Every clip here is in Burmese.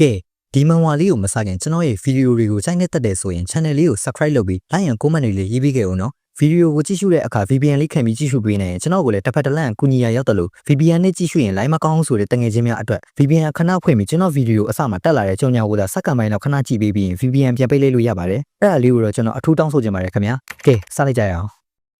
ကဲဒီမန်ဝါလေးကိုမစခင်ကျွန်တော်ရဲ့ဗီဒီယိုတွေကိုစိုက်နေတတ်တယ်ဆိုရင် channel လေးကို subscribe လုပ်ပြီး like and comment တွေလေးရေးပေးခဲ့ဦးနော်ဗီဒီယိုကိုကြည့်ရှုတဲ့အခါ VPN လေးခံပြီးကြည့်ရှုပေးနေရင်ကျွန်တော်ကိုလည်းတစ်ဖက်တစ်လန့်ကူညီရရောက်တယ်လို့ VPN နဲ့ကြည့်ရှုရင် line မကောင်းဆိုတဲ့တငယ်ချင်းများအတွက် VPN ခဏဖွင့်ပြီးကျွန်တော်ဗီဒီယိုအစမှာတက်လာတဲ့ကြောင်ညာကိုသာစက္ကန့်ပိုင်းလောက်ခဏကြည့်ပေးပြီးရင် VPN ပြန်ပိတ်လိုက်လို့ရပါတယ်အဲ့ဒါလေးကိုတော့ကျွန်တော်အထူးတောင်းဆိုချင်ပါတယ်ခင်ဗျာကဲစလိုက်ကြရအောင်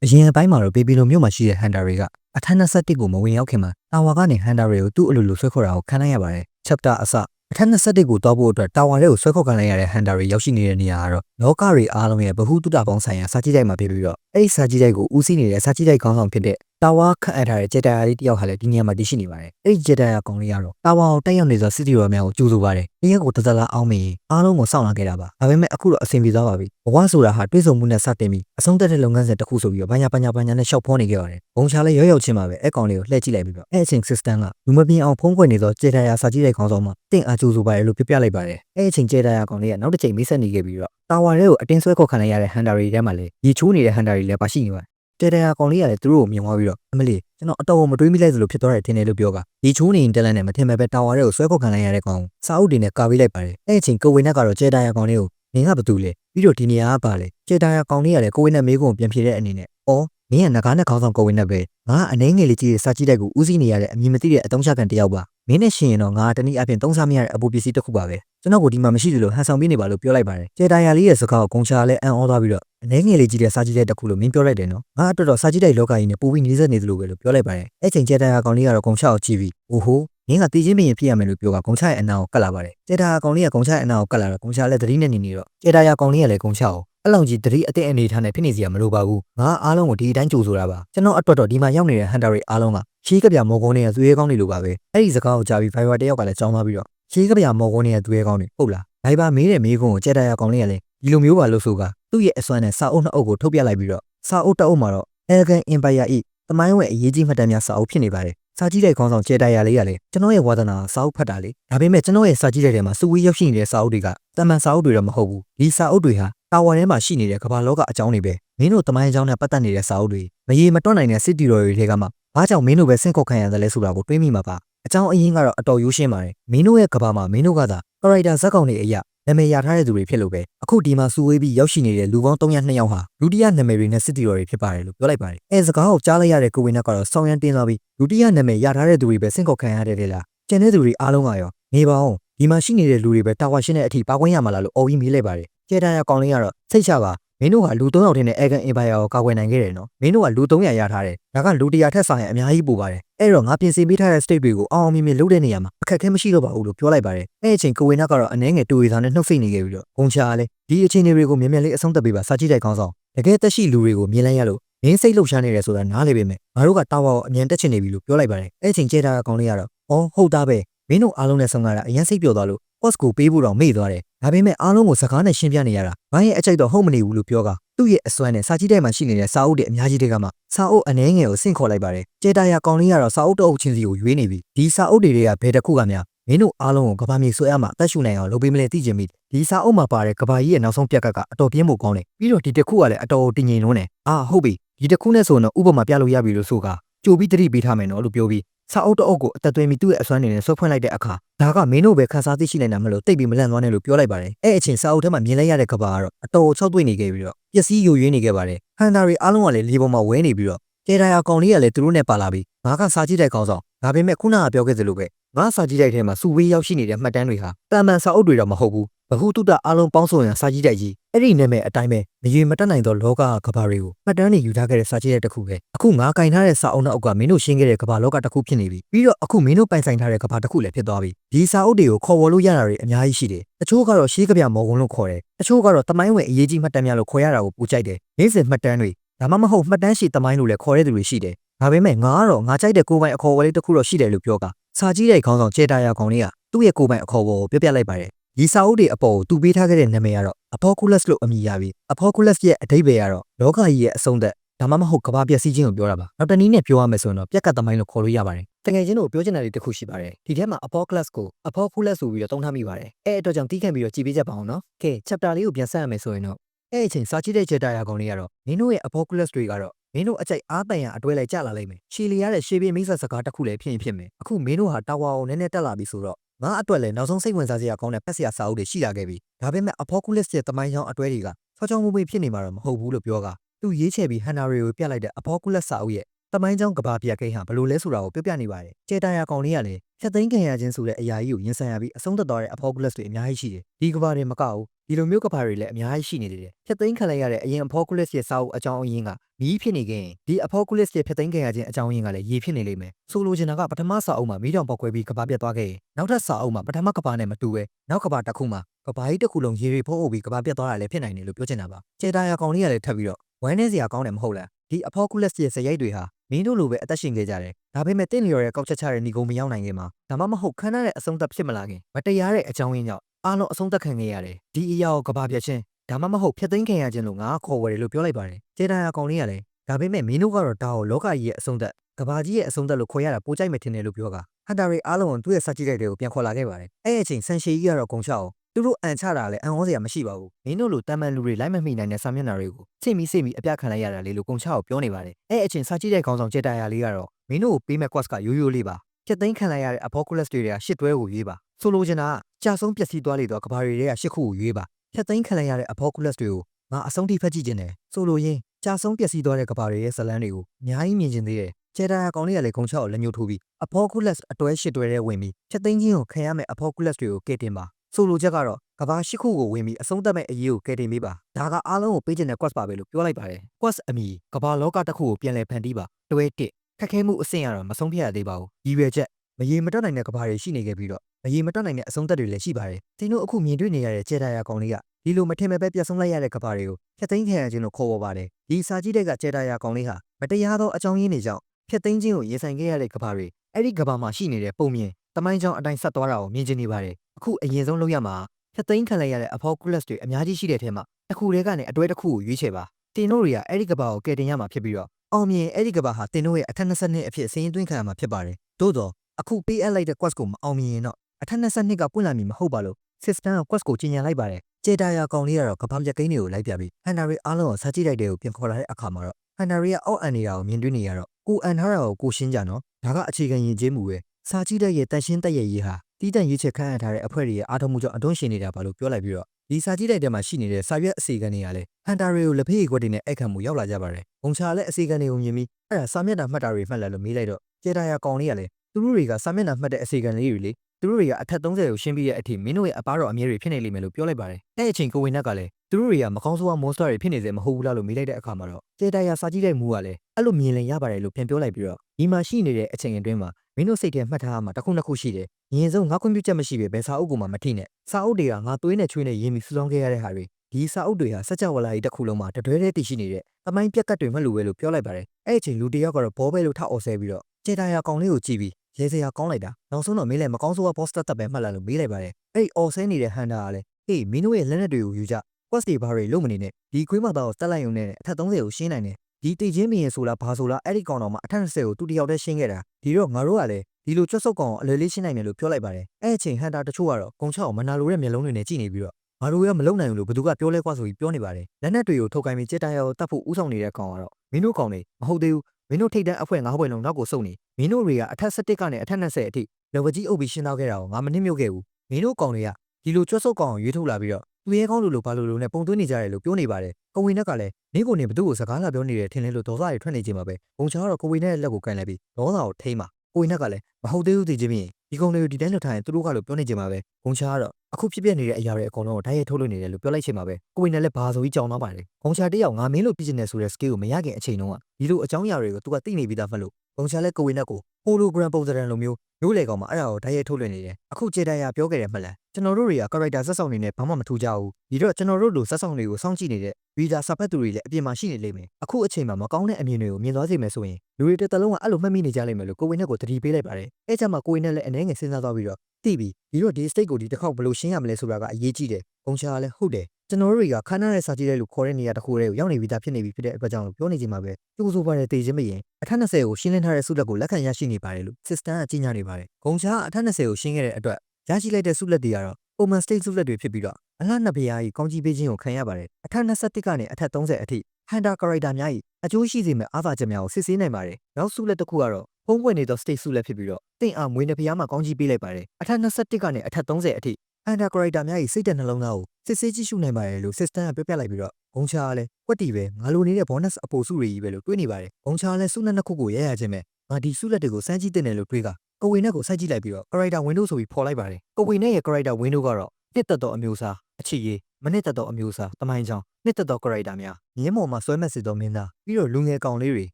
အရင်အပိုင်းမှာတော့ baby လိုမျိုးမှာရှိတဲ့ hunter တွေကအထက်21ကိုမဝင်ရောက်ခင်မှာတာဝါကနေ hunter တွေကိုသူ့အလိုလိုဆွဲခေါ်တာကိုခံနိုင်ရပါတယ် chapter အစ အထက်21ကိုတောက်ဖို့အတွက်တာဝါတွေကိုဆွဲခေါ်ခံလိုက်ရတဲ့ hunter တွေရောက်ရှိနေတဲ့နေရာကတော့လောကတွေအားလုံးရဲ့ဗဟုသုတပေါင်းဆိုင်ရာစာကြည့်တိုက်မှာဖြစ်ပြီးတော့အဲ့ဒီစာကြည့်တိုက်ကိုဦးစီးနေတဲ့စာကြည့်တိုက်ခေါင်းဆောင်ဖြစ်တဲ့ တာဝါခန့်အပ်ထားတဲ့ဂျက်တာယာလေးတယောက်ဟာလည်းဒီနေရာမှာတည်ရှိနေပါတယ်အဲ့ဒီဂျက်တာယာကောင်လေးကတော့တာဝါကိုတက်ရောက်နေသောစစ်တီရောများကိုကြိုးဆိုပါတယ်ဒီရက်ကိုတသက်လားအောင်းမေအားလုံးကိုစောင့်လာခဲ့တာပါဒါပေမဲ့အခုတော့အဆင်ပြေသွားပါပြီဘဝဆိုတာဟာတွေးဆုံမှုနဲ့စတင်ပြီးအဆုံးသတ်တဲ့လုပ်ငန်းစဉ်တစ်ခုဆိုပြီးတော့ဘာညာဘာညာဘာညာနဲ့ရှောက်ဖောနေခဲ့ပါတယ်ဘုံချလည်းရောရောက်ချင်းပါပဲအဲ့ကောင်လေးကိုလှည့်ကြည့်လိုက်ပြီးတော့အဲ့အချိန် system ကလူမပြင်းအောင်ဖုံးကွယ်နေသောဂျက်တာယာစာကြည့်တိုက်ခေါင်းဆောင်မှတင့်အားကြိုးဆိုပါတယ်လို့ပြပြလိုက်ပါတယ်အဲ့အချိန်ဂျက်တာယာကောင်လေးကနောက်တစ်ချိန်မိတ်ဆက်နေခဲ့ပြီးတော့တာဝါတွေကိုအတင်းဆွဲခေါ်ခံလိုက်ရတဲ့ hunter တွေထဲမှာလည်းရေချိုးနေတဲ့ hunter တွေလည်းပါရှိနေပါတယ် တဲတဲကောင်လေးကလည်းသူတို့ကိုမြင်သွားပြီးတော့အမလီကျွန်တော်အတော်ကိုမတွေးမိလိုက်သလိုဖြစ်သွားတယ်ထင်တယ်လို့ပြောကဒီချိုးနေရင်တက်လန့်နဲ့မထင်မဲ့ပဲတာဝါတွေကိုဆွဲခေါ်ခံလိုက်ရတဲ့ကောင်စာအုပ်တွေနဲ့ကာပေးလိုက်ပါတယ်အဲ့အချိန်ကိုဝေနက်ကတော့ကျဲတာယာကောင်လေးကိုမင်းကဘာတူလဲပြီးတော့ဒီနေရာကပါလေကျဲတာယာကောင်လေးကလည်းကိုဝေနက်မေးခွန်းပြန်ဖြေတဲ့အနေနဲ့အော် မင်းကငကားနဲ့ခေါင်းဆောင်ကိုဝေနက်ပဲငါအနေငယ်လေးကြီးရဲ့စာကြည့်တဲ့ကိုဦးစီးနေရတဲ့အမည်မသိတဲ့အတုံးချခံတယောက်ပါမင်းနဲ့ရှင်ရင်တော့ငါတနည်းအားဖြင့်သုံးစားမရတဲ့အပူပစ္စည်းတစ်ခုပါပဲကျွန်တော်ကဒီမှာမရှိသလိုဟန်ဆောင်ပေးနေပါလို့ပြောလိုက်ပါတယ်ကျဲတာယာလေးရဲ့စကားကိုဂုံချလည်းအံ့ဩသွားပြီးတော့အနေငယ်လေးကြီးတဲ့စာကြည့်တဲ့တစ်ခုလို့မင်းပြောလိုက်တယ်နော်ငါအတွက်တော့စာကြည့်တဲ့လောကကြီးနဲ့ပူပြီးနေစက်နေသလိုပဲလို့ပြောလိုက်ပါတယ်အဲ့ချိန်ကျဲတာယာကောင်လေးကတော့ဂုံချကိုကြည့်ပြီးအိုဟိုမင်းကတီးချင်းမရင်ဖြစ်ရမယ်လို့ပြောကဂုံချရဲ့အနာကိုကတ်လာပါတယ်ကျဲတာယာကောင်လေးကဂုံချရဲ့အနာကိုကတ်လာတော့ဂုံချလည်းသတိနဲ့နေနေတော့ကျဲတာယာကောင်လေးကလည်းဂုံချကို အဲ့လောက်ကြီးတတိအတဲ့အနေထားနဲ့ဖြစ်နေစီရမလိုပါဘူးငါအားလုံးကိုဒီအတိုင်းကြိုဆိုတာပါကျွန်တော်အတွက်တော့ဒီမှာရောက်နေတဲ့ hunter တွေအားလုံးကရှေးကပြမော်ကုန်းနဲ့သူရဲကောင်းတွေလိုပါပဲအဲ့ဒီစကားကိုကြားပြီး Viber တယောက်ကလည်းကြောင်းသွားပြီးတော့ရှေးကပြမော်ကုန်းနဲ့သူရဲကောင်းတွေဟုတ်လား Viber မေးတဲ့မေးခွန်းကိုကြက်တရကောင်လေးကလည်းဒီလိုမျိုးပါလို့ဆိုကသူ့ရဲ့အစွမ်းနဲ့စာအုပ်နှစ်အုပ်ကိုထုတ်ပြလိုက်ပြီးတော့စာအုပ်တစ်အုပ်မှာတော့ Elgin Empire ဤတမိုင်းဝဲအရေးကြီးမှတ်တမ်းများစာအုပ်ဖြစ်နေပါတယ်စာကြည့်တဲ့ခေါင်းဆောင်ကျဲတရလေးကလည်းကျွန်တော်ရဲ့ဝါသနာစာအုပ်ဖတ်တာလေဒါပေမဲ့ကျွန်တော်ရဲ့စာကြည့်တဲ့ထဲမှာစုဝေးရောက်ရှိနေတဲ့စာအုပ်တွေကတမန်စာအုပ်တွေတော့မဟုတ်ဘူးဒီစာအုပ်တွေဟာ တာဝါထဲမှာရှိနေတဲ့ကမ္ဘာလောကအကြောင်းတွေပဲမင်းတို့တမိုင်းအကြောင်းနဲ့ပတ်သက်နေတဲ့စာအုပ်တွေမရေမတွက်နိုင်တဲ့စစ်တီတော်တွေတွေကမှဘာကြောင့်မင်းတို့ပဲဆင့်ခုတ်ခံရတယ်လဲဆိုတာကိုတွေးမိမှာပါအကြောင်းအရင်းကတော့အတော်ရိုးရှင်းပါတယ်မင်းတို့ရဲ့ကမ္ဘာမှာမင်းတို့ကသာ character ဇက်ကောင်တွေအရာနာမည်ရထားတဲ့သူတွေဖြစ်လို့ပဲအခုဒီမှာစူဝေးပြီးရောက်ရှိနေတဲ့လူပေါင်း302ယောက်ဟာဒုတိယနာမည်တွေနဲ့စစ်တီတော်တွေဖြစ်ပါတယ်လို့ပြောလိုက်ပါတယ်အဲစကားကိုကြားလိုက်ရတဲ့ကိုဝင်းနက်ကတော့ဆောင်းရမ်းတင်းသွားပြီးဒုတိယနာမည်ရထားတဲ့သူတွေပဲဆင့်ခုတ်ခံရတယ်လေလားကျန်တဲ့သူတွေအားလုံးကရောနေပါအောင်ဒီမှာရှိနေတဲ့လူတွေပဲတာဝါရှင်းတဲ့အထိပါခွင့်ရမှာလားလို့အော်ပြီးမေးလိုက်ပါတယ် ကျဲတာရကောင်လေးကတော့စိတ်ချပါမင်းတို့ကလူ3ယောက်ထင်းနဲ့ Egan Empire ကိုကာကွယ်နိုင်ခဲ့တယ်နော်မင်းတို့ကလူ300ရထားတယ်ဒါကလူ100ထက်ဆိုင်ရင်အများကြီးပိုပါတယ်အဲ့တော့ငါပြင်ဆင်ပေးထားတဲ့ state တွေကိုအောင်အောင်မြင်မြင်လုပ်တဲ့နေရာမှာအခက်အခဲမရှိတော့ပါဘူးလို့ပြောလိုက်ပါတယ်အဲ့အချိန်ကိုဝေနက်ကတော့အနှဲငယ်တူရီသားနဲ့နှုတ်ဆိတ်နေခဲ့ပြီးတော့ဂုံချာလည်းဒီအချိန်တွေကိုမြန်မြန်လေးအဆုံးသတ်ပေးပါစာကြည့်တဲ့ခေါင်းဆောင်တကယ်တက်ရှိလူတွေကိုမြင်လိုက်ရလို့မင်းစိတ်လှုပ်ရှားနေတယ်ဆိုတာနားလေပေမဲ့ငါတို့ကတာဝါကိုအမြန်တက်ချင်နေပြီလို့ပြောလိုက်ပါတယ်အဲ့အချိန်ကျဲတာကကောင်လေးကတော့အော်ဟုတ်သားပဲမင်းတို့အားလုံးနဲ့ဆုံရတာအရင်စိတ်ပျော်သွားလို့ post ကိုပေးဖို့တော့မေ့သွားတယ် ဒါပေမဲ့အားလုံးကိုစကားနဲ့ရှင်းပြနေရတာဘာရဲ့အကြိုက်တော့ဟုတ်မနေဘူးလို့ပြောကသူ့ရဲ့အစွမ်းနဲ့စာကြည့်တဲ့မှာရှိနေတဲ့စာအုပ်တွေအများကြီးတွေကမှစာအုပ်အနှဲငယ်ကိုဆင့်ခေါ်လိုက်ပါတယ်ကျေတာယာကောင်လေးကတော့စာအုပ်တအုပ်ချင်းစီကိုရွေးနေပြီဒီစာအုပ်တွေကဘယ်တစ်ခုကများမင်းတို့အားလုံးကိုကဘာမြေဆွဲအမှအသက်ရှူနိုင်အောင်လုပ်ပေးမလဲသိချင်ပြီဒီစာအုပ်မှာပါတဲ့ကဘာကြီးရဲ့နောက်ဆုံးပြက်ကအတော်ပြင်းဖို့ကောင်းတယ်ပြီးတော့ဒီတစ်ခုကလည်းအတော်တင်ငင်လုံးတယ်အာဟုတ်ပြီဒီတစ်ခုနဲ့ဆိုတော့ဥပမာပြလို့ရပြီလို့ဆိုက ကြိုပြီးတတိပေးထားမယ်နော်လို့ပြောပြီးစာအုပ်တအုပ်ကိုအသက်သွင်းပြီးသူ့ရဲ့အစွမ်းနေနဲ့ဆွဲဖွင့်လိုက်တဲ့အခါဒါကမင်းတို့ပဲခန်းစားသိရှိနိုင်တာမလို့တိတ်ပြီးမလန့်သွားနဲ့လို့ပြောလိုက်ပါတယ်အဲ့အချိန်စာအုပ်ထဲမှာမြင်လိုက်ရတဲ့ကဘာကတော့အတော်ချောက်သွေ့နေခဲ့ပြီးတော့ပျက်စီးယိုယွင်းနေခဲ့ပါတယ်ဟန်တာတွေအားလုံးကလည်းလေပေါ်မှာဝဲနေပြီးတော့ကျေတာယာကောင်လေးကလည်းသူတို့နဲ့ပါလာပြီးငါကစာကြည့်တဲ့ကောင်ဆောင်ဒါပေမဲ့ခုနကပြောခဲ့သလိုပဲငါစာကြည့်တဲ့ထဲမှာစုဝေးရောက်ရှိနေတဲ့မှတ်တမ်းတွေဟာတာမန်စာအုပ်တွေတော့မဟုတ်ဘူး ဘဟုတုတအားလုံးပေါင်းစုံရန်စာကြည့်တဲ့ကြီးအဲ့ဒီနာမည်အတိုင်းပဲမရေမတက်နိုင်သောလောကကဘာတွေကိုမှတ်တမ်းတွေယူထားခဲ့တဲ့စာကြည့်တဲ့တစ်ခုပဲအခုငါကင်ထားတဲ့စာအုပ်နောက်အုပ်ကမင်းတို့ရှင်းခဲ့တဲ့ကဘာလောကတစ်ခုဖြစ်နေပြီပြီးတော့အခုမင်းတို့ပိုင်ဆိုင်ထားတဲ့ကဘာတစ်ခုလည်းဖြစ်သွားပြီဒီစာအုပ်တွေကိုခေါ်ဝေါ်လို့ရတာတွေအများကြီးရှိတယ်တချို့ကတော့ရှေးကပြမော်ကုန်လို့ခေါ်တယ်တချို့ကတော့တမိုင်းဝင်အရေးကြီးမှတ်တမ်းများလို့ခေါ်ရတာကိုပူကြိုက်တယ်နေ့စဉ်မှတ်တမ်းတွေဒါမှမဟုတ်မှတ်တမ်းရှိတမိုင်းလို့လည်းခေါ်ရတဲ့သူတွေရှိတယ်ဒါပေမဲ့ငါကတော့ငါကြိုက်တဲ့ကိုယ်ပိုင်အခေါ်အဝေါ်လေးတစ်ခုတော့ရှိတယ်လို့ပြောကစာကြည့်တဲ့ခေါင်းဆောင်ကျေတာယာကောင်လေးကသူ့ရဲ့ကိုယ်ပိုင်အခေါ်အဝေါ်ကိုပြောပြလိုက်ပါတယ် ဒီစာအုပ်တွေအပေါ်ကိုသူပေးထားခဲ့တဲ့နာမည်ကတော့ Apocalypse လို့အမည်ရပြီး Apocalypse ရဲ့အဓိပ္ပာယ်ကတော့လောကကြီးရဲ့အဆုံးသက်ဒါမှမဟုတ်ကမ္ဘာပျက်စီးခြင်းကိုပြောတာပါနောက်တနည်းနဲ့ပြောရမယ်ဆိုရင်တော့ပြက်ကတ်သမိုင်းလို့ခေါ်လို့ရပါတယ်တကယ်ချင်းတို့ပြောချင်တာတွေတစ်ခုရှိပါတယ်ဒီထဲမှာ Apocalypse ကို Apocalypse ဆိုပြီးတော့သုံးထားမိပါတယ်အဲအတွက်ကြောင့်တီးခန့်ပြီးတော့ကြည်ပေးချက်ပါအောင်နော်ကဲ chapter လေးကိုပြန်ဆက်ရမယ်ဆိုရင်တော့အဲ့အချိန်စာကြည့်တဲ့ chapter ရာကောင်လေးကတော့မင်းတို့ရဲ့ Apocalypse တွေကတော့မင်းတို့အကြိုက်အားတန်ရအတွဲလိုက်ကြလာလိမ့်မယ်ရှီလီရတဲ့ရှေးပြင်းမိတ်ဆက်စကားတစ်ခုလည်းဖြစ်ရင်ဖြစ်မယ်အခုမင်းတို့ဟာတာဝါကိုနည်းနည်းတက်လာပြီဆိုတော့ ငါအတွက်လည်းနောက်ဆုံးစိတ်ဝင်စားစရာကောင်းတဲ့ဖက်စရာစာအုပ်တွေရှိလာခဲ့ပြီဒါပေမဲ့ Apocalypse ရဲ့တမိုင်းကြောင်းအတွဲတွေကဆောင်းချောင်းမွေးဖြစ်နေမှာတော့မဟုတ်ဘူးလို့ပြောကသူရေးချယ်ပြီး Hannah တွေကိုပြလိုက်တဲ့ Apocalypse စာအုပ်ရဲ့ တမိုင်းကြောင်းကဘာပြကိန်းဟာဘယ်လိုလဲဆိုတာကိုပြပြနေပါတယ်။ကျေတာယာကောင်လေးကလည်းဖြတ်သိမ်းခံရခြင်းဆိုတဲ့အရာကြီးကိုရင်ဆိုင်ရပြီးအဆုံးသတ်သွားတဲ့ Apocalypse တွေအများကြီးရှိတယ်။ဒီကဘာတွေမကဘူးဒီလိုမျိုးကဘာတွေလည်းအများကြီးရှိနေတယ်။ဖြတ်သိမ်းခံလိုက်ရတဲ့အရင် Apocalypse ရဲ့စာအုပ်အကြောင်းအရင်းကမီးဖြစ်နေခင်ဒီ Apocalypse ရဲ့ဖြတ်သိမ်းခံရခြင်းအကြောင်းရင်းကလည်းရေဖြစ်နေလိမ့်မယ်။ဆိုလိုချင်တာကပထမစာအုပ်မှာမီးတောင်ပောက်ကွဲပြီးကဘာပြတ်သွားခဲ့ရင်နောက်ထပ်စာအုပ်မှာပထမကဘာနဲ့မတူပဲနောက်ကဘာတစ်ခုမှာကဘာကြီးတစ်ခုလုံးရေတွေဖုံးအုပ်ပြီးကဘာပြတ်သွားတာလည်းဖြစ်နိုင်တယ်လို့ပြောချင်တာပါ။ကျေတာယာကောင်လေးကလည်းထပ်ပြီးတော့ဝမ်းနေစရာကောင်းတယ်မဟုတ်လား။ဒီ Apocalypse ရဲ့ဇယိုက်တွေဟာ မင်းတို့လိုပဲအသက်ရှင်ခဲ့ကြတယ်။ဒါပေမဲ့တင့်လျော်ရဲ့ကောက်ချက်ချတဲ့ညီကုံမရောက်နိုင်ခင်မှာဒါမှမဟုတ်ခန္ဓာရဲ့အဆုံးသတ်ဖြစ်မလာခင်မတရားတဲ့အကြောင်းရင်းကြောင့်အားလုံးအဆုံးသတ်ခံခဲ့ရတယ်။ဒီအရာကိုကဘာပြတ်ချင်းဒါမှမဟုတ်ဖျက်သိမ်းခံရခြင်းလို့ငါခေါ်ဝယ်တယ်လို့ပြောလိုက်ပါတယ်။ကျေတာယာကောင်လေးကလည်းဒါပေမဲ့မင်းတို့ကတော့ဒါကိုလောကကြီးရဲ့အဆုံးသတ်ကဘာကြီးရဲ့အဆုံးသတ်လို့ခေါ်ရတာပိုကြိုက်မယ်ထင်တယ်လို့ပြောကဟန်တာရီအားလုံးကိုသူ့ရဲ့စကြည့်တဲ့တွေကိုပြန်ခေါ်လာခဲ့ပါတယ်။အဲ့အချိန်ဆန်ရှီကြီးကတော့ကုံချအောင် သူတို့အန်ချတာလည်းအံဩစရာမရှိပါဘူးမင်းတို့လိုတမ်းမှန်လူတွေလိုက်မမိနိုင်တဲ့စာမျက်နှာတွေကိုချိန်မီစိတ်မီအပြခံလိုက်ရတာလေလို့ကုံချကိုပြောနေပါတယ်အဲ့အချိန်စာကြည့်တဲ့ခေါင်းဆောင်ကြက်တာယာလေးကတော့မင်းတို့ကိုပေးမဲ့ quest ကရိုးရိုးလေးပါဖြတ်သိမ်းခံလိုက်ရတဲ့ apocalypse တွေကရှစ်တွဲကိုရွေးပါဆိုလိုချင်တာကကြာဆုံးပျက်စီးသွားလေတော့ကဘာတွေတွေကရှစ်ခုကိုရွေးပါဖြတ်သိမ်းခံလိုက်ရတဲ့ apocalypse တွေကိုငါအဆုံးထိဖက်ကြည့်ခြင်းတယ်ဆိုလိုရင်းကြာဆုံးပျက်စီးသွားတဲ့ကဘာတွေရဲ့ဇလန်းတွေကိုအများကြီးမြင်ကျင်သေးတယ်ကျဲတာယာကောင်လေးကလည်းခုံချောက်ကိုလက်ညှိုးထိုးပြီး apocalypse အတွဲရှစ်တွဲထဲဝင်ပြီးဖြတ်သိမ်းခြင်းကိုခံရမယ့် apocalypse တွေကိုကဲတင်ပါ ဆိုလိုချက်ကတော့ကဘာရှိခုကိုဝင်ပြီးအဆုံးသတ်မဲ့အရေးကိုကယ်တင်ပေးပါဒါကအားလုံးကိုပေးချင်တဲ့ quest ပါပဲလို့ပြောလိုက်ပါတယ် quest အမီကဘာလောကတစ်ခုကိုပြန်လည်ဖန်တီးပါတွဲတစ်ခက်ခဲမှုအဆင့်ရတော့မဆုံးဖြတ်ရသေးပါဘူးရည်ရွယ်ချက်မရေမတွက်နိုင်တဲ့ကဘာတွေရှိနေခဲ့ပြီးတော့မရေမတွက်နိုင်တဲ့အဆုံးသက်တွေလည်းရှိပါတယ်သင်တို့အခုမြင်တွေ့နေရတဲ့ကျေတာယာကောင်လေးကဒီလိုမထင်မဲ့ပဲပြတ်ဆုံးလိုက်ရတဲ့ကဘာတွေကိုဖျက်သိမ်းခံရခြင်းလို့ခေါ်ပေါ်ပါတယ်ဒီစာကြည့်တဲ့ကကျေတာယာကောင်လေးဟာမတရားသောအကြောင်းရင်းတွေကြောင့်ဖျက်သိမ်းခြင်းကိုရင်ဆိုင်ခဲ့ရတဲ့ကဘာတွေအဲ့ဒီကဘာမှာရှိနေတဲ့ပုံမြင် တမိုင်းကြောင်အတိုင်းဆက်သွားတာကိုမြင်ချင်နေပါတယ်အခုအရင်ဆုံးလုပ်ရမှာဖျက်သိမ်းခံလိုက်ရတဲ့ Apocalypse တွေအများကြီးရှိတဲ့ထဲမှာတစ်ခုတည်းကနေအတွဲတစ်ခုကိုရွေးချယ်ပါတင်တို့တွေကအဲ့ဒီကဘာကိုကယ်တင်ရမှာဖြစ်ပြီးတော့အောင်မြင်အဲ့ဒီကဘာဟာတင်တို့ရဲ့အထက်20နှစ်အဖြစ်စီးရင်သွင်းခံရမှာဖြစ်ပါတယ်သို့တော့အခုပေးအပ်လိုက်တဲ့ quest ကိုမအောင်မြင်ရင်တော့အထက်20နှစ်ကပွင့်လာမည်မဟုတ်ပါလို့ system က quest ကိုကြီးညာလိုက်ပါတယ်ကျေတာယာကောင်လေးကတော့ကဘာပြကိန်းတွေကိုလိုက်ပြပြီး Henry အားလုံးကိုစာကြည့်လိုက်တဲ့ကိုပြန်ခေါ်လာတဲ့အခါမှာတော့ Henry ကအောက်အန်နေတာကိုမြင်တွေ့နေရတော့ကိုအန်ထားတာကိုကိုရှင်းကြနော်ဒါကအခြေခံယဉ်ကျေးမှုပဲ စာကြည့်တဲ့ရဲ့တန်ရှင်းတက်ရဲ့ရေးဟာတီးတန့်ရွေးချယ်ခန့်အပ်ထားတဲ့အဖွဲ့တွေရဲ့အားထုတ်မှုကြောင့်အတွန်းရှင်နေတာပါလို့ပြောလိုက်ပြီးတော့ဒီစာကြည့်တဲ့တဲမှာရှိနေတဲ့စာရွက်အစီကန်တွေကလည်းဟန်တာတွေကိုလက်ဖေးခွက်တွေနဲ့အိုက်ခံမှုရောက်လာကြပါတယ်။ဘုံချာလည်းအစီကန်တွေကိုမြင်ပြီးအဲ့ဒါစာမျက်နှာမှတ်တာတွေမှတ်လာလို့မေးလိုက်တော့ကျေတာယာကောင်လေးကလည်းသူတို့တွေကစာမျက်နှာမှတ်တဲ့အစီကန်လေးတွေလေသူတို့တွေကအထက်30ကိုရှင်းပြီးတဲ့အထိမင်းတို့ရဲ့အပားတော်အမြဲတွေဖြစ်နေလိမ့်မယ်လို့ပြောလိုက်ပါတယ်။အဲ့အချိန်ကိုဝင်နက်ကလည်းသူတို့တွေကမကောင်းဆိုးဝါးမွန်စတာတွေဖြစ်နေစေမဟုတ်ဘူးလားလို့မေးလိုက်တဲ့အခါမှာတော့ကျေတာယာစာကြည့်တဲ့မူကလည်းအဲ့လိုမြင်လင်ရပါတယ်လို့ပြန်ပြောလိုက်ပြီးတော့ဒီမှာရှိနေတဲ့အချိန်အတွင်းမှာ မင်းတို့စိတ်ထဲမှတ်ထားမှာတစ်ခုနှစ်ခုရှိတယ်။ရင်ဆုံးငါခွင့်ပြုချက်မရှိပဲဘယ်စာအုပ်ကမှမထိနဲ့။စာအုပ်တွေကငါသွေးနဲ့ချွေးနဲ့ရင်းပြီးစလောင်းခဲ့ရတဲ့ဟာတွေဒီစာအုပ်တွေဟာစัจ java လာကြီးတစ်ခုလုံးမှာတတွဲတည်းတည်ရှိနေတဲ့တမိုင်းပြက်ကတ်တွေမှတ်လို့ပဲလို့ပြောလိုက်ပါတယ်။အဲ့အချိန်လူတယောက်ကတော့ဘောပဲလို့ထအော်ဆဲပြီးတော့ကျေတာယာကောင်လေးကိုကြည့်ပြီးရဲစရာကောင်းလိုက်တာနောက်ဆုံးတော့မေးလိုက်မကောင်းဆိုးက poster တက်ပဲမှတ်လာလို့မေးလိုက်ပါတယ်။အဲ့ဒီအော်ဆဲနေတဲ့ဟန်တာကလည်းဟေးမင်းတို့ရဲ့လက်နက်တွေကိုယူကြ quest တွေဘာတွေလုပ်မနေနဲ့ဒီခွေးမသားကိုတက်လိုက်ရုံနဲ့အထက်30ကိုရှင်းနိုင်တယ် ဒီတိတ်ချင်းမင်းဆိုလားဘာဆိုလားအဲ့ဒီကောင်တော်မှာအထက်20ကိုသူတယောက်တည်းရှင်းခဲ့တာဒီတော့ငါတို့ကလည်းဒီလိုကျွတ်ဆုပ်ကောင်ကိုအလွယ်လေးရှင်းနိုင်တယ်လို့ပြောလိုက်ပါတယ်အဲ့အချိန်ဟန်တာတချို့ကတော့ကုံချောက်မနာလိုတဲ့မျက်လုံးတွေနဲ့ကြည့်နေပြီးတော့ငါတို့ရမလုံနိုင်ဘူးလို့ဘသူကပြောလဲကွာဆိုပြီးပြောနေပါတယ်လက်နက်တွေကိုထုတ်ကိုင်းပြီးစစ်တရားကိုတတ်ဖို့ဥဆောင်နေတဲ့ကောင်ကတော့မင်းတို့ကောင်တွေမဟုတ်သေးဘူးမင်းတို့ထိတ်တန်းအဖွဲ့ငါးဘွယ်လုံးနောက်ကိုစုံနေမင်းတို့တွေကအထက်17ကနေအထက်20အထိလောဝကြီးအုပ်ပြီးရှင်းတော့ခဲ့တာကိုငါမနစ်မြုပ်ခဲ့ဘူးမင်းတို့ကောင်တွေကဒီလိုကျွတ်ဆုပ်ကောင်ကိုရွေးထုတ်လာပြီးတော့သူရဲကောင်းလိုလိုဘာလိုလိုနဲ့ပုံသွင်းနေကြတယ်လို့ပြောနေပါတယ် ကိုဝင်းနက်ကလည်းနေကိုနေဘသူ့ကိုစကားလာပြောနေတယ်ထင်လဲလို့ဒေါသတွေထွက်နေချိန်မှာပဲဘုံချာကတော့ကိုဝင်းနဲ့လက်ကိုကန်လိုက်ပြီးဒေါသကိုထိမ့်ပါကိုဝင်းနက်ကလည်းမဟုတ်သေးဘူးသိချင်းမြင်ဒီကောင်တွေကိုဒီတိုင်းလွတ်ထားရင်သူတို့ကလို့ပြောနေချိန်မှာပဲဘုံချာကတော့အခုဖြစ်ပြနေတဲ့အရာတွေအကုန်လုံးကိုဓာတ်ရိုက်ထုတ်လို့နေတယ်လို့ပြောလိုက်ချိန်မှာပဲကိုဝင်းနဲ့လည်းဘာဆိုပြီးကြောင်တော့ပါတယ်ဘုံချာတယောက်ငါမင်းလို့ပြစ်ချင်တယ်ဆိုတဲ့ skill ကိုမရခင်အချိန်တုန်းကဒီလိုအကြောင်းအရာတွေကိုသူကသိနေပြီးသားမှလို့ ဘုံချာလည်းကိုဝင်းနဲ့ကို hologram ပုံစံလိုမျိုးမျိုးလေကောင်မှာအဲ့ဒါကိုဓာတ်ရိုက်ထုတ်လွှင့်နေတယ်အခုကျေတန်ရပြောခဲ့တယ်မှတ်လားကျွန်တော်တို့တွေက character ဆက်ဆောင်နေနဲ့ဘာမှမထူကြဘူးဒီတော့ကျွန်တော်တို့လိုဆက်ဆောင်တွေကိုစောင့်ကြည့်နေတဲ့ reader စာဖတ်သူတွေလည်းအပြင်မှာရှိနေလိမ့်မယ်အခုအချိန်မှာမကောင်းတဲ့အမြင်တွေကိုမြင်သွားစေမယ်ဆိုရင်လူတွေတစ်သလုံးကအဲ့လိုမှတ်မိနေကြလိမ့်မယ်လို့ကိုဝင်းနဲ့ကိုတတိပေးလိုက်ပါတယ်အဲ့ကြမှာကိုဝင်းနဲ့လည်းအနေငယ်စဉ်းစားသွားပြီးတော့သိပြီဒီတော့ဒီ state ကိုဒီတစ်ခေါက်ဘယ်လိုရှင်းရမလဲဆိုတာကအရေးကြီးတယ်ဘုံချာကလည်းဟုတ်တယ် ကျွန်တော်တို့တွေကခန္ဓာနဲ့စာကြည့်တဲ့လူခေါ်တဲ့နေရာတစ်ခုတည်းကိုရောက်နေပြီးသားဖြစ်နေပြီဖြစ်တဲ့အတွက်ကြောင့်လို့ပြောနေချိန်မှာပဲသူ့ဆိုပါတဲ့တေခြင်းမရင်အထက်20ကိုရှင်းလင်းထားတဲ့စုလက်ကိုလက်ခံရရှိနေပါတယ်လို့ system ကကြီးညာနေပါတယ်။ဂုံချာအထက်20ကိုရှင်းခဲ့တဲ့အတွက်ရရှိလိုက်တဲ့စုလက်တွေကတော့ပုံမှန် state စုလက်တွေဖြစ်ပြီးတော့အလှနှစ်ဖျားကြီးကောင်းကြီးပေးခြင်းကိုခံရပါတယ်။အထက်21ကနေအထက်30အထိ Hunter character များ၏အကျိုးရှိစေမယ့်အားသာချက်များကိုစစ်ဆေးနိုင်ပါတယ်။နောက်စုလက်တစ်ခုကတော့ဖုံးပွင့်နေသော state စုလည်းဖြစ်ပြီးတော့တင့်အားမွေးနှစ်ဖျားမှာကောင်းကြီးပေးလိုက်ပါတယ်အထက်21ကနေအထက်30အထိ under character များ၏စိတ်ဓာတ်နှလုံးသားကိုစစ်ဆေးကြည့်ရှုနိုင်ပါတယ်လို့ system ကပြပြလိုက်ပြီးတော့ဘုံချားကလည်းကွက်တီပဲငါလိုနေတဲ့ bonus အပိုစုတွေကြီးပဲလို့တွေးနေပါတယ်ဘုံချားကလည်းစုနှစ်နှစ်ခုကိုရရချင်းပဲငါဒီစုလက်တွေကိုစမ်းကြည့်တဲ့နယ်လို့တွေးကကိုဝေနဲ့ကိုစိုက်ကြည့်လိုက်ပြီးတော့ character window ဆိုပြီးဖော်လိုက်ပါတယ်ကိုဝေနဲ့ရဲ့ character window ကတော့နှစ်သက်သောအမျိုးအစားအချစ်ရေးမနစ်သက်သောအမျိုးအစားတမိုင်းချောင်းနှစ်သက်သော character များမြင်းမော်မှာဆွဲမက်စစ်သောမင်းသားပြီးတော့လူငယ်ကောင်လေးတွေ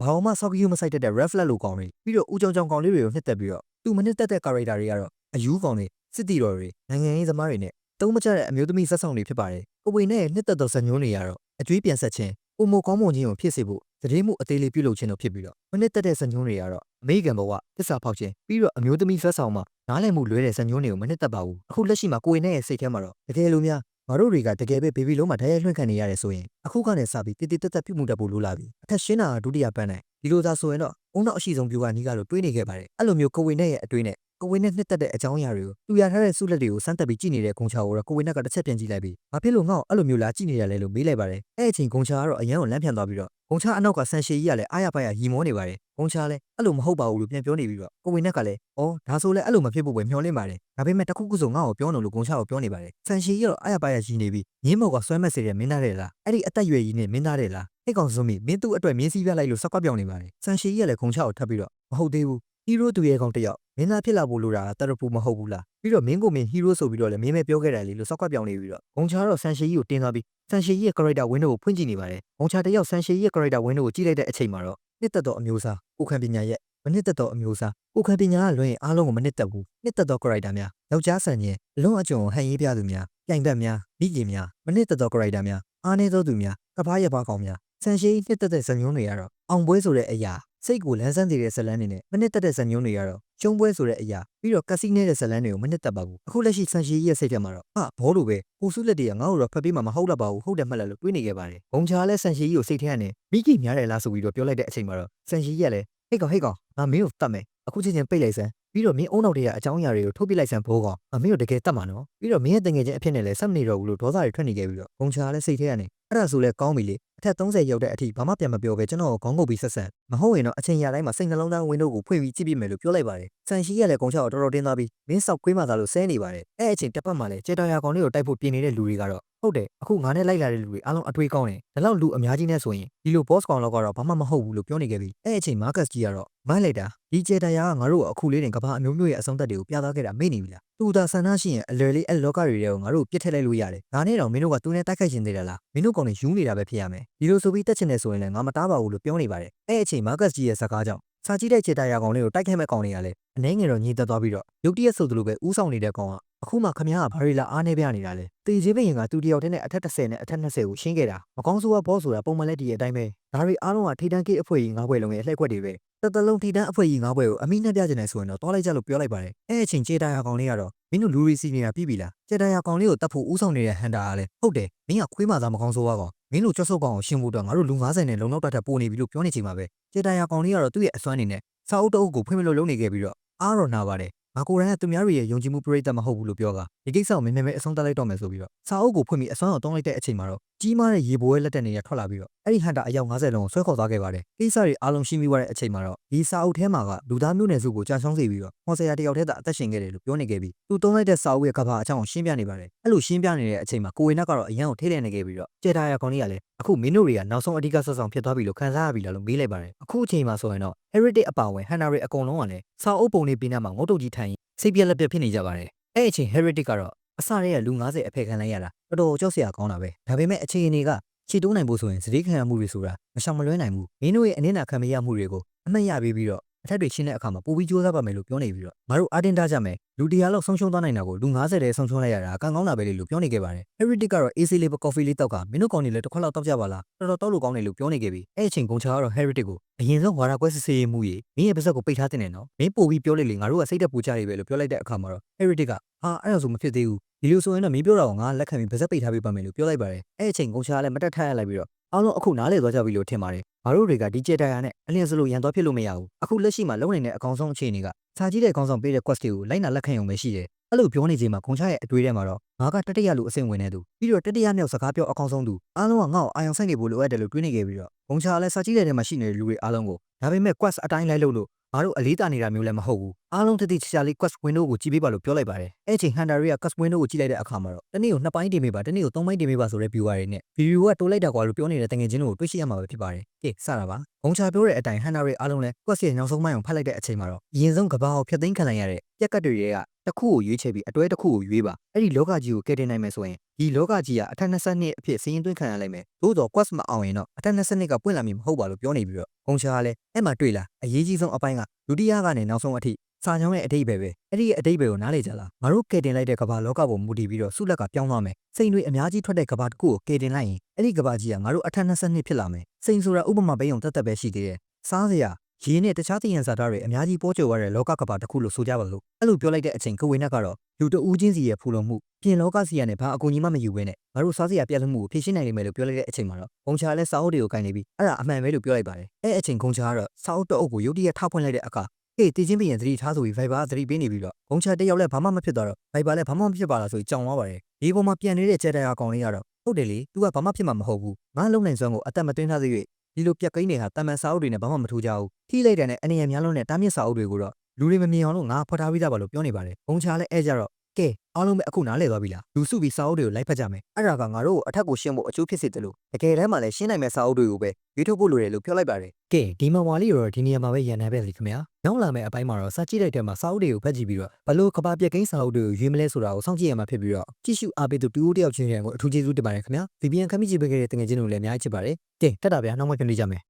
ဘာမှစောက်ကယူမဆိုင်တတ်တဲ့ red flag လိုကောင်တွေပြီးတော့ဦးကြောင်ကြောင်ကောင်လေးတွေကိုနှစ်သက်ပြီးတော့သူမနစ်သက်တဲ့ character တွေကတော့ အယူကောင်တွေစစ်တီတော်တွေနိုင်ငံရေးသမားတွေနဲ့တုံးမကျတဲ့အမျိုးသမီးဆက်ဆောင်တွေဖြစ်ပါတယ်ကိုဝေနဲ့နှစ်သက်သောဇညုံးတွေကတော့အကျွေးပြန်ဆက်ခြင်းပုံမကောင်းမွန်ခြင်းကိုဖြစ်စေဖို့သတင်းမှုအသေးလေးပြုလုပ်ခြင်းတို့ဖြစ်ပြီးတော့မနစ်သက်တဲ့ဇညုံးတွေကတော့အမေရိကန်ဘဝတစ္ဆာဖောက်ခြင်းပြီးတော့အမျိုးသမီးဆက်ဆောင်မှာနားလည်မှုလွဲတဲ့ဇညုံးတွေကိုမနစ်သက်ပါဘူးအခုလက်ရှိမှာကိုဝေနဲ့ရဲ့စိတ်ထဲမှာတော့တကယ်လို့များငါတို့တွေကတကယ်ပဲဘေဘီလုံးမှာဓာတ်ရိုက်လွှင့်ခံနေရတယ်ဆိုရင်အခုကနေစပြီးတည်တည်တက်တက်ပြုမှုတတ်ဖို့လိုလာပြီအထက်ရှင်းတာကဒုတိယပန်းနိုင်ဒီလိုသာဆိုရင်တော့အုံနောက်အရှိဆုံးပြူကနီးကလို့တွေးနေခဲ့ပါတယ်အဲ့လိုမျိုးကိုဝေနဲ့ရဲ့အတွေးနဲ့ ကိုဝေနဲ့နှစ်သက်တဲ့အကြောင်းအရာတွေကိုသူရထားတဲ့စုလက်တွေကိုစမ်းသပ်ပြီးကြည့်နေတဲ့ဂုံချာကိုတော့ကိုဝေနဲ့ကတစ်ချက်ပြန်ကြည့်လိုက်ပြီးဘာဖြစ်လို့ငါ့ကိုအဲ့လိုမျိုးလာကြည့်နေရလဲလို့မေးလိုက်ပါတယ်အဲ့အချိန်ဂုံချာကတော့အရန်ကိုလမ်းပြန်သွားပြီးတော့ဂုံချာအနောက်ကဆန်ရှည်ကြီးကလည်းအားရပါရရီမောနေပါတယ်ဂုံချာလည်းအဲ့လိုမဟုတ်ပါဘူးလို့ပြန်ပြောနေပြီးတော့ကိုဝေနဲ့ကလည်းအော်ဒါဆိုလည်းအဲ့လိုမဖြစ်ဖို့ပဲမျှော်လင့်ပါတယ်ဒါပေမဲ့တခုခုဆိုငါ့ကိုပြောနေလို့ဂုံချာကိုပြောနေပါတယ်ဆန်ရှည်ကြီးကတော့အားရပါရရီနေပြီးငင်းမော်ကဆွဲမက်စေတဲ့မင်းသားတဲ့လားအဲ့ဒီအသက်ရွယ်ကြီးနဲ့မင်းသားတဲ့လားအဲ့ကောင်စုံမီမင်းသူ့အတွက်မြင်းစည်းပြလိုက်လို့စက်ကွက်ပြောင်းနေပါတယ်ဆန်ရှည်ကြီးကလည်းဂုံချာကိုထပ်ပြီးတော့မဟုတ်သေးဘူး ဟီးရိုးသူရဲ့ကောင်တစ်ယောက်မင်းသားဖြစ်လာဖို့လိုတာတရပူမဟုတ်ဘူးလားပြီးတော့မင်းကိုမင်းဟီးရိုးဆိုပြီးတော့လည်းမင်းပဲပြောခဲ့တယ်လေလို့စောက်ကွက်ပြောင်းနေပြီးတော့ဂုံချာတော့ဆန်ရှည်ကြီးကိုတင်းသွားပြီးဆန်ရှည်ကြီးရဲ့ character window ကိုဖွင့်ကြည့်နေပါတယ်ဂုံချာတစ်ယောက်ဆန်ရှည်ကြီးရဲ့ character window ကိုကြည့်လိုက်တဲ့အချိန်မှာတော့နှစ်သက်သောအမျိုးအစားကိုခံပညာရဲ့မနှစ်သက်သောအမျိုးအစားကိုခံပညာကလွှဲရင်အားလုံးကိုမနှစ်သက်ဘူးနှစ်သက်သော character များယောက်ျားဆန်ခြင်းအလွန်အကျွံဟန်ရေးပြသူများပြိုင်ဘက်များမိခင်များမနှစ်သက်သော character များအားနည်းသောသူများကပားရပါကောင်များဆန်ရှည်ကြီးနှစ်သက်တဲ့ဇာတ်ညွှန်းတွေကတော့အောင်ပွဲဆိုတဲ့အရာ စိတ်ကိုလန်းဆန်းစေတဲ့ဇာတ်လမ်းတွေနဲ့မနှစ်သက်တဲ့ဇာတ်ညွှန်းတွေကတော့ကျုံပွဲဆိုတဲ့အရာပြီးတော့ကက်စီနေတဲ့ဇာတ်လမ်းတွေကိုမနှစ်သက်ပါဘူးအခုလက်ရှိဆန်ရှည်ကြီးရဲ့စိတ်ထဲမှာတော့ဟာဘောလိုပဲဟိုစုလက်တွေကငါ့ကိုတော့ဖက်ပေးမှာမဟုတ်တော့ပါဘူးဟုတ်တယ်မှတ်လားလို့တွေးနေခဲ့ပါတယ်ဘုံချာလည်းဆန်ရှည်ကြီးကိုစိတ်ထဲကနေမိကြီးများတယ်လားဆိုပြီးတော့ပြောလိုက်တဲ့အချိန်မှာတော့ဆန်ရှည်ကြီးကလည်းဟေ့ကောင်ဟေ့ကောင်ငါမင်းကိုတတ်မယ်အခုချင်းချင်းပိတ်လိုက်စမ်းပြီးတော့မင်းအုံနောက်တည်းကအကြောင်းအရာတွေကိုထုတ်ပြလိုက်စမ်းဘောကောင်အမင်းတို့တကယ်တတ်မှာနော်ပြီးတော့မင်းရဲ့တငယ်ချင်းအဖြစ်နဲ့လည်းဆက်မနေတော့ဘူးလို့ဒေါသတွေထွက်နေခဲ့ပြီးတော့ဘုံချာလည်းစိတ်ထဲကနေအဲ့ဒါဆိုလဲကောင်းပြီလေအထက်30ရောက်တဲ့အထိဘာမှပြန်မပြောဘဲကျွန်တော်ကိုခေါင်းငုပ်ပြီးဆက်ဆက်မဟုတ်ရင်တော့အချိန်ရတိုင်းမှာစိတ်နှလုံးသားဝင်းတို့ကိုဖွင့်ပြီးကြည့်ပြမယ်လို့ပြောလိုက်ပါတယ်ဆန်ရှိကလည်းကုန်းချောက်တော်တော်တင်းသွားပြီးမင်းဆောက်ခွေးမှသာလို့ဆဲနေပါတယ်အဲ့အချိန်တက်ပတ်မှလည်းကျေတာယာကောင်လေးကိုတိုက်ဖို့ပြင်နေတဲ့လူတွေကတော့ဟုတ်တယ်အခုငါနဲ့လိုက်လာတဲ့လူတွေအားလုံးအတွေးကောင်းတယ်ဒါလောက်လူအများကြီးနဲ့ဆိုရင်ဒီလို boss ကောင်လောက်ကတော့ဘာမှမဟုတ်ဘူးလို့ပြောနေခဲ့ပြီးအဲ့အချိန် Marcus ကြီးကတော့မန့်လိုက်တာဒီကျေတာယာကငါတို့ကိုအခုလေးတင်ကဘာအမျိုးမျိုးရဲ့အဆုံးသက်တွေကိုပြသခဲ့တာမေ့နေပြီလားသူသာဆန္ဒရှိရင်အလွယ်လေးအဲ့လောကတွေတွေကိုငါတို့ပြစ်ထည့်လိုက်လို့ရတယ်ဒါနဲ့တော့မင်းတို့ကသူနဲ့တိုက်ခိုက်ရှင်သေးတယ်လားမင်းတို့ကောင်တွေယူနေတာပဲဖြစ်ရမယ်ဒီလိုဆိုပြီးတက်ချင်တယ်ဆိုရင်လည်းငါမတားပါဘူးလို့ပြောနေပါတယ်အဲ့အချိန် Marcus ကြီးရဲ့စကားကြောင့်စာကြည့်တဲ့ခြေတရာကောင်လေးကိုတိုက်ခိုက်မဲ့ကောင်တွေကလည်းအနှဲငယ်တော့ညီသက်သွားပြီးတော့ရုတ်တရက်ဆိုသလိုပဲဥဆောင်နေတဲ့ကောင်ကအခုမှခမရကဘာရီလာအားနေပြနေတာလဲတေချင်းပင်ကသူတယောက်တည်းနဲ့အထက်30နဲ့အထက်20ကိုရှင်းခဲ့တာမကောင်းဆိုးကဘောဆိုတာပုံမှန်လက်ဒီရဲ့အတိုင်းပဲဒါတွေအားလုံးကထိတန်းကိအဖွဲ့ကြီး၅ဘွဲလုံးရဲ့အလှည့်ကွက်တွေပဲတတလုံးထိတန်းအဖွဲ့ကြီး၅ဘွဲကိုအမိနဲ့ပြချင်တယ်ဆိုရင်တော့တွားလိုက်ကြလို့ပြောလိုက်ပါတယ်အဲ့အချိန်ခြေတရာကောင်လေးကတော့ မင်းတို့လူရီစီနေတာပြီးပြီလားခြေတရာကောင်လေးကိုတတ်ဖို့ဥဆောင်နေတဲ့ဟန်တာကလည်းဟုတ်တယ်မင်းကခွေးမှသာမကောင်းဆိုးကောင်မင်းတို့ကြွဆုပ်ကောင်ကိုရှင်းဖို့တော့ငါတို့လူ90နဲ့လုံလောက်တတ်တဲ့ပိုနေပြီလို့ပြောနေချိန်မှာပဲခြေတရာကောင်လေးကတော့သူ့ရဲ့အစွမ်းနေနဲ့စာအုပ်တအုပ်ကိုဖွင့်မလို့လုပ်နေခဲ့ပြီးတော့အားတော့နာပါတယ်ငါကိုယ်တိုင်ကသူများတွေရဲ့ယုံကြည်မှုပရိသတ်မဟုတ်ဘူးလို့ပြောကဒီကိစ္စကိုမင်းမဲမဲအဆုံးသတ်လိုက်တော့မယ်ဆိုပြီးတော့စာအုပ်ကိုဖွင့်ပြီးအစွမ်းအောင်တောင်းလိုက်တဲ့အချိန်မှာတော့ကြီးမားတဲ့ရေဘိုးရဲ့လက်တက်နေရထွက်လာပြီးတော့အဲ့ဒီဟန်တာအယောက်90လုံးကိုဆွဲခေါ်သွားခဲ့ပါတယ်ကိစ္စတွေအားလုံးရှင်းပြီးသွားတဲ့အချိန်မှာတော့ဒီစာအုပ်ထဲမှာကလူသားမျိုးနွယ်စုကိုကြာရှုံးစေပြီးတော့ဟော်ဆရာတယောက်တည်းသာအသက်ရှင်ခဲ့တယ်လို့ပြောနေခဲ့ပြီးသူတုံးလိုက်တဲ့စာအုပ်ရဲ့ကဘာအကြောင်းကိုရှင်းပြနေပါတယ်အဲ့လိုရှင်းပြနေတဲ့အချိန်မှာကိုဝေနက်ကတော့အရန်ကိုထိလှည့်နေခဲ့ပြီးတော့ကျေတာယာကောင်လေးကလည်းအခုမင်းတို့တွေကနောက်ဆုံးအဓိကဆက်ဆောင်ဖြစ်သွားပြီလို့ခံစားရပြီလားလို့မေးလိုက်ပါတယ်အခုအချိန်မှာဆိုရင်တော့ heritage အပါဝင်ဟန်နာရီအကုန်လုံးကလည်းစာအုပ်ပုံလေးပြနေမှာငုတ်တုတ်ကြီးထိုင်စိတ်ပြက်လက်ပြက်ဖြစ်နေကြပါတယ်အဲ့အချိန် heritage ကတော့ အစရဲလူ90အဖက်ခံလိုက်ရတာတော်တော်ကြောက်စရာကောင်းတာပဲဒါပေမဲ့အခြေအနေကခြေတိုးနိုင်ဖို့ဆိုရင်စတိခံရမှုတွေဆိုတာမရှောင်မလွဲနိုင်ဘူးမင်းတို့ရဲ့အနစ်နာခံမရမှုတွေကိုအမှတ်ရပြီးပြီးတော့ အထက်တွေရှင်းတဲ့အခါမှာပိုပြီးကြိုးစားပါမယ်လို့ပြောနေပြီးတော့ငါတို့အတင်းထားကြမယ်လူတရားလောက်ဆုံးရှုံးသွားနိုင်တာကိုလူ90တဲဆုံးရှုံးလိုက်ရတာကံကောင်းတာပဲလေလို့ပြောနေခဲ့ပါတယ် Heritage ကတော့ AC လေးပဲ coffee လေးတောက်ကမင်းတို့ကောင်းနေလဲတစ်ခွက်လောက်တောက်ကြပါလားတော်တော်တောက်လို့ကောင်းတယ်လို့ပြောနေခဲ့ပြီးအဲ့အချိန်ကုန်ချာကတော့ Heritage ကိုအရင်ဆုံးဝါရကွဲစစ်ဆေးမှုကြီးမင်းရဲ့ပါဇက်ကိုပိတ်ထားတင်တယ်နော်မင်းပို့ပြီးပြောလိုက်လေငါတို့ကစိတ်သက်ပူကြရပဲလို့ပြောလိုက်တဲ့အခါမှာတော့ Heritage ကဟာအဲ့ဒါဆိုမဖြစ်သေးဘူးဒီလိုဆိုရင်တော့မင်းပြောတာကိုငါလက်ခံပြီးပါဇက်ပိတ်ထားပေးပါမယ်လို့ပြောလိုက်ပါတယ်အဲ့အချိန်ကုန်ချာလည်းမတက်ထရလိုက်ပြီးတော့ အားလုံးအခုနားလေသွားကြပြီလို့ထင်ပါတယ်ငါတို့တွေကဒီကြက်တာယာနဲ့အလျင်စလို့ရန်သွားဖြစ်လို့မရဘူးအခုလက်ရှိမှာလုံးနေတဲ့အကောင်ဆုံးအခြေအနေကစာကြီးတဲ့ကောင်ဆောင်ပေးတဲ့ quest တွေကိုလိုက်နာလက်ခံရုံပဲရှိတယ်အဲ့လိုပြောနေချိန်မှာခွန်ချရဲ့အတွေးထဲမှာတော့ငါကတတိယလူအဆင့်ဝင်နေသူပြီးတော့တတိယမြောက်စကားပြောအကောင်ဆုံးသူအားလုံးကငါ့ကိုအာရုံစိုက်နေဖို့လိုအပ်တယ်လို့တွေးနေခဲ့ပြီးတော့ခွန်ချကလည်းစာကြီးတဲ့ထဲမှာရှိနေတဲ့လူတွေအားလုံးကိုဒါပေမဲ့ quest အတိုင်းလိုက်လို့လို့ငါတို့အလေးတာနေတာမျိုးလည်းမဟုတ်ဘူးအားလုံးတတိချာချာလေး quest window ကိုကြည့်ပေးပါလို့ပြောလိုက်ပါတယ်အဲ့အချိန် hunter တွေက quest window ကိုကြည့်လိုက်တဲ့အခါမှာတော့တနေ့ကိုနှစ်ပိုင်းတင်ပေးပါတနေ့ကိုသုံးပိုင်းတင်ပေးပါဆိုတဲ့ viewer တွေနဲ့ view ကတိုးလိုက်တာကွာလို့ပြောနေတဲ့တငယ်ချင်းတို့ကိုတွေ့ရှိရမှာပဲဖြစ်ပါတယ်ကဲစတာပါဘုံချပြောတဲ့အတိုင်း hunter တွေအားလုံးလည်း quest ရဲ့နောက်ဆုံးပိုင်းကိုဖတ်လိုက်တဲ့အချိန်မှာတော့အရင်ဆုံးကဘာကိုဖျက်သိမ်းခံလိုက်ရတဲ့ပြက်ကတ်တွေကတစ်ခုကိုရွေးချယ်ပြီးအတွဲတစ်ခုကိုရွေးပါအဲ့ဒီလောကကြီးကိုကယ်တင်နိုင်မယ်ဆိုရင်ဒီလောကကြီးကအထက်22အဖြစ်စီးရင်သွင်းခံရလိုက်မယ်သို့တော့ quest မအောင်ရင်တော့အထက်22ကပွင့်လာမည်မဟုတ်ပါလို့ပြောနေပြီးတော့ဘုံချကလည်းအဲ့မှာတွေ့လားအရေးကြီးဆုံးအပိုင်းကဒုတိယကနေနောက်ဆုံးအထိစာချောင်းရဲ့အတိတ်ပဲပဲအဲ့ဒီရဲ့အတိတ်ပဲကိုနားလေကြလားငါတို့ကယ်တင်လိုက်တဲ့ကဘာလောကကိုမူတည်ပြီးတော့ဆုလက်ကပြောင်းသွားမယ်စိန်တွေအများကြီးထွက်တဲ့ကဘာတစ်ခုကိုကယ်တင်လိုက်ရင်အဲ့ဒီကဘာကြီးကငါတို့အထက်22ဖြစ်လာမယ်စိန်ဆိုတာဥပမာပေးအောင်တတ်တတ်ပဲရှိသေးတယ်စားစရာရင်းနဲ့တခြားသယံဇာတတွေအများကြီးပေါ်ကျော်ရတဲ့လောကကဘာတစ်ခုလို့ဆိုကြပါလို့အဲ့လိုပြောလိုက်တဲ့အချိန်ကဝေနက်ကတော့လူတဦးချင်းစီရဲ့ဖူလုံမှုပြင်လောကစီကနေဘာအကူအညီမှမယူဘဲနဲ့ငါတို့စားစရာပြတ်လွတ်မှုကိုဖြေရှင်းနိုင်လိမ့်မယ်လို့ပြောလိုက်တဲ့အချိန်မှာတော့ဘုံချာလည်းစာအုပ်တွေကိုကင်နေပြီးအဲ့ဒါအမှန်ပဲလို့ပြောလိုက်ပါတယ်အဲ့အချိန်ဘုံချာကတော့စာအုပ်တအုပ်ကိုရုတ်တရက်ထောက်ဖွင့်လိုက်တဲ့အခါ ဟေးတည်ချင်းပြင်သတိထားဆိုပြီး Viber သတိပေးနေပြီးတော့ဘုံချာတစ်ယောက်လည်းဘာမှမဖြစ်တော့တော့ Viber လည်းဘာမှမဖြစ်ပါလားဆိုပြီးကြောင်သွားပါတယ်ဒီပုံမှာပြန်နေတဲ့ကျဲတရားကောင်လေးကတော့ဟုတ်တယ်လေ तू ကဘာမှဖြစ်မှာမဟုတ်ဘူးငါလုံနိုင်စွမ်းကိုအသက်မသွင်းထားသေး၍ဒီလိုပြက်ကိန်းတွေဟာတမန်စာအုပ်တွေနဲ့ဘာမှမထူးကြဘူးထိလိုက်တဲ့နဲ့အနေရများလုံးနဲ့တားမြစ်စာအုပ်တွေကိုတော့လူတွေမမြင်အောင်လို့ငါဖော်ထားပြီးသားပါလို့ပြောနေပါတယ်ဘုံချာလည်းအဲကြတော့ ကဲအားလုံးပဲအခုနားလည်သွားပြီလားလူစုပြီးစာအုပ်တွေကိုလိုက်ဖတ်ကြမယ်အဲ့ဒါကငါတို့ကိုအထက်ကိုရှင်းဖို့အကျိုးဖြစ်စေတယ်လို့တကယ်တမ်းမှလည်းရှင်းနိုင်မဲ့စာအုပ်တွေကိုပဲရွေးထုတ်ဖို့လိုတယ်လို့ပြောလိုက်ပါတယ်ကဲဒီမှာဝါလေးရောဒီနေရာမှာပဲရန်နေပဲစီခင်ဗျာနောက်လာမယ့်အပိုင်းမှာတော့စာကြည့်လိုက်တဲ့မှာစာအုပ်တွေကိုဖတ်ကြည့်ပြီးတော့ဘလို့ကဘာပြက်ကိန်းစာအုပ်တွေကိုရွေးမလဲဆိုတာကိုစောင့်ကြည့်ရမှာဖြစ်ပြီးတော့ကြည့်ရှုအားပေးသူတူဦးတယောက်ချင်းရန်ကိုအထူးကျေးဇူးတင်ပါတယ်ခင်ဗျာ VPN ခမီကြည့်ပေးခဲ့တဲ့တကယ်ချင်းတို့လည်းအများကြီးချစ်ပါတယ်ကဲတက်တာဗျာနောက်မှပြန်တွေ့ကြမယ်